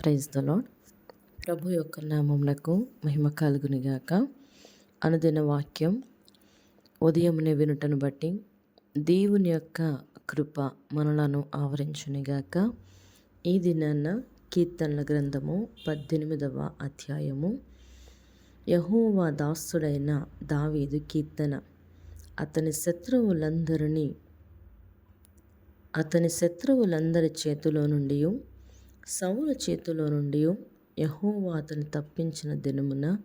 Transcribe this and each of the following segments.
Praise the lord ప్రభు యొక్క నామమునకు మహిమ కలుగునిగాక. అనుదిన వాక్యం ఉదయమునే వినుటను బట్టి దేవుని యొక్క కృప మనలను ఆవరించునిగాక. ఈ దినాన్న కీర్తనల గ్రంథము పద్దెనిమిదవ అధ్యాయము. యహోవా దాసుడైన దావీదు కీర్తన. అతని శత్రువులందరినీ అతని శత్రువులందరి చేతిలో నుండి సౌల చేతిలో నుండి యహోవా అతను తప్పించిన దినమున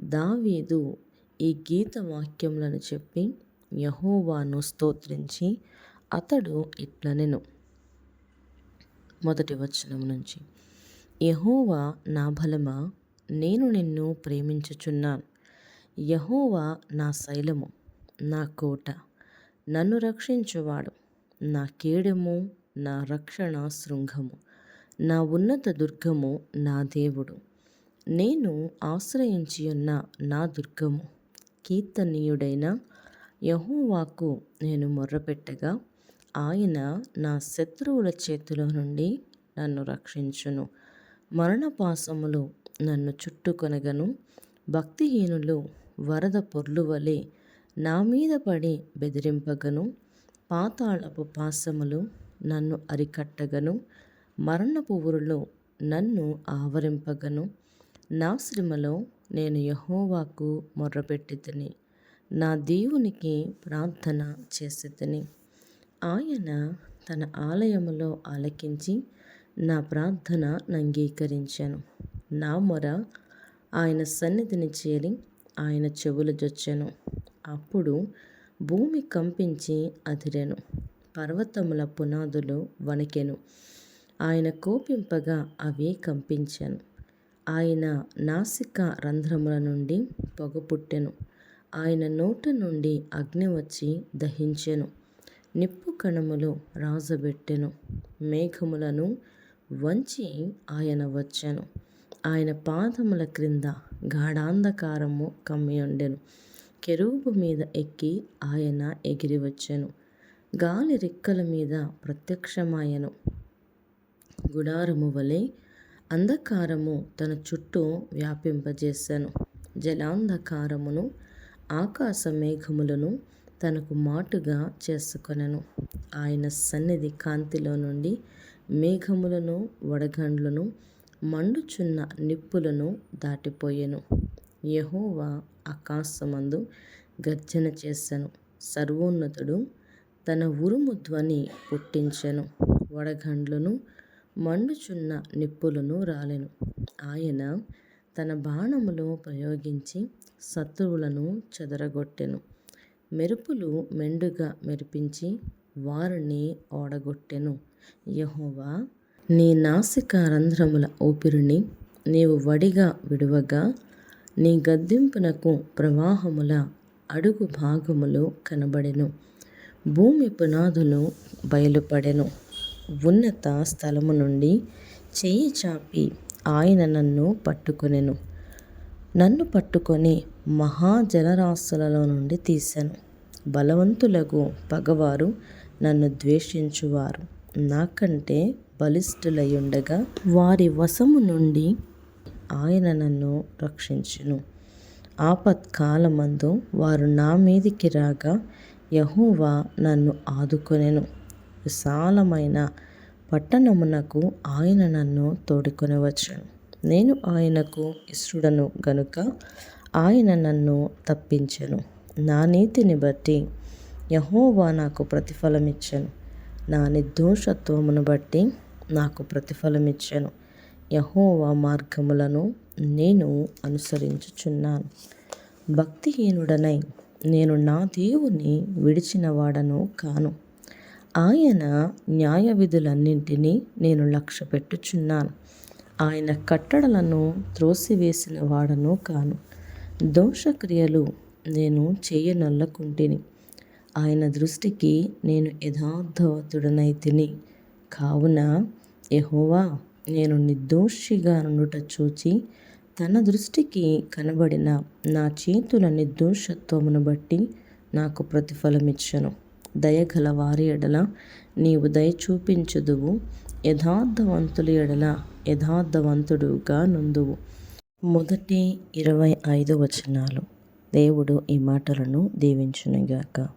దావీదు ఈ గీత వాక్యములను చెప్పి యహోవాను స్తోత్రించి అతడు ఇట్లనెను మొదటి వచనం నుంచి యహోవా నా బలమా? నేను నిన్ను ప్రేమించుచున్నాను. యహోవా నా శైలము నా కోట. నన్ను రక్షించువాడు నా కీడము నా రక్షణ శృంగము. నా ఉన్నత దుర్గము నా దేవుడు. నేను ఆశ్రయించి ఉన్న నా దుర్గము కీర్తనీయుడైన యహోవాకు నేను మొర్రపెట్టగా ఆయన నా శత్రువుల చేతిలో నుండి నన్ను రక్షించును. మరణపాసములు నన్ను చుట్టుకొనగను. భక్తిహీనులు వరద పొర్లు వలె నా మీద పడి బెదిరింపగను. పాతాళపు పాసములు నన్ను అరికట్టగను. మరణపు ఊరిలో నన్ను ఆవరింపగను. నా శ్రమలో నేను యహోవాకు మొర్రపెట్టితిని. నా దేవునికి ప్రార్థన చేసి ఆయన తన ఆలయములో ఆలకించి నా ప్రార్థన అంగీకరించాను నా మొర ఆయన సన్నిధిని చేరి ఆయన చెవులు జొచ్చాను. అప్పుడు భూమి కంపించి అదిరెను. పర్వతముల పునాదులు వణికెను. ఆయన కోపింపగా అవి కంపించాను. ఆయన నాసిక రంధ్రముల నుండి పొగ పుట్టెను. ఆయన నోట నుండి అగ్ని వచ్చి దహించెను. నిప్పు కణములు రాజబెట్టెను. మేఘములను వంచి ఆయన వచ్చెను. ఆయన పాదముల క్రింద గాఢాంధకారము కమ్మియుండెను. కెరూబు మీద ఎక్కి ఆయన ఎగిరి వచ్చెను. గాలి రెక్కల మీద ప్రత్యక్షమాయను. గుడారము వలె అంధకారము తన చుట్టూ వ్యాపింపజేశాను జలాంధకారమును ఆకాశ మేఘములను తనకు మాటుగా చేసుకొనెను. ఆయన సన్నిధి కాంతిలో నుండి మేఘములను వడగండ్లను మండుచున్న నిప్పులను దాటిపోయెను. యహోవా ఆకాశమందు గర్జన చేశాను సర్వోన్నతుడు తన ఉరుము ధ్వని పుట్టించెను. వడగండ్లను మండుచున్న నిప్పులను రాలెను. ఆయన తన బాణములో ప్రయోగించి శత్రువులను చెదరగొట్టెను. మెరుపులు మెండుగా మెరిపించి వారిని ఓడగొట్టెను యహోవా నీ నాసిక రంధ్రముల ఊపిరిని నీవు వడిగా విడువగా నీ గద్దింపునకు ప్రవాహముల అడుగు భాగములు కనబడెను. భూమి పునాదులు బయలుపడెను. ఉన్నత స్థలము నుండి చెయ్యి చాపి ఆయన నన్ను పట్టుకొనెను. నన్ను పట్టుకొని మహాజలరాశులలో నుండి తీశాను బలవంతులకు పగవారు నన్ను ద్వేషించువారు. నాకంటే బలిష్ఠులయుండగా వారి వశము నుండి ఆయన నన్ను రక్షించును. ఆపత్కాలమందు వారు నా మీదికి రాగా యహోవా నన్ను ఆదుకొనెను. విశాలమైన పట్టణమునకు ఆయన నన్ను తోడుకొని వచ్చాను నేను ఆయనకు ఇష్టడను గనుక ఆయన నన్ను తప్పించెను. నా నీతిని బట్టి యహోవా నాకు ప్రతిఫలమిచ్చాను. నా నిర్దోషత్వమును బట్టి నాకు ప్రతిఫలమిచ్చాను. యహోవా మార్గములను నేను అనుసరించుచున్నాను. భక్తిహీనుడనై నేను నా దేవుని విడిచిన వాడను కాను. ఆయన న్యాయ విధులన్నింటినీ నేను లక్ష్య పెట్టుచున్నాను. ఆయన కట్టడలను త్రోసివేసిన వాడను కాను. దోషక్రియలు నేను చేయనల్లకుంటిని. ఆయన దృష్టికి నేను యథార్థవతుడనై తిని. కావున ఎహోవా నేను నిర్దోషిగా నుండుట చూచి తన దృష్టికి కనబడిన నా చేతుల నిర్దోషత్వమును బట్టి నాకు ప్రతిఫలమిచ్చను. దయగల వారి ఎడల నీవు దయ చూపించుదువు యథార్థవంతుల ఎడల యథార్థవంతుడుగా నుందువు. మొదటి ఇరవై ఐదు వచనాలు. దేవుడు ఈ మాటలను దీవించునుగాక.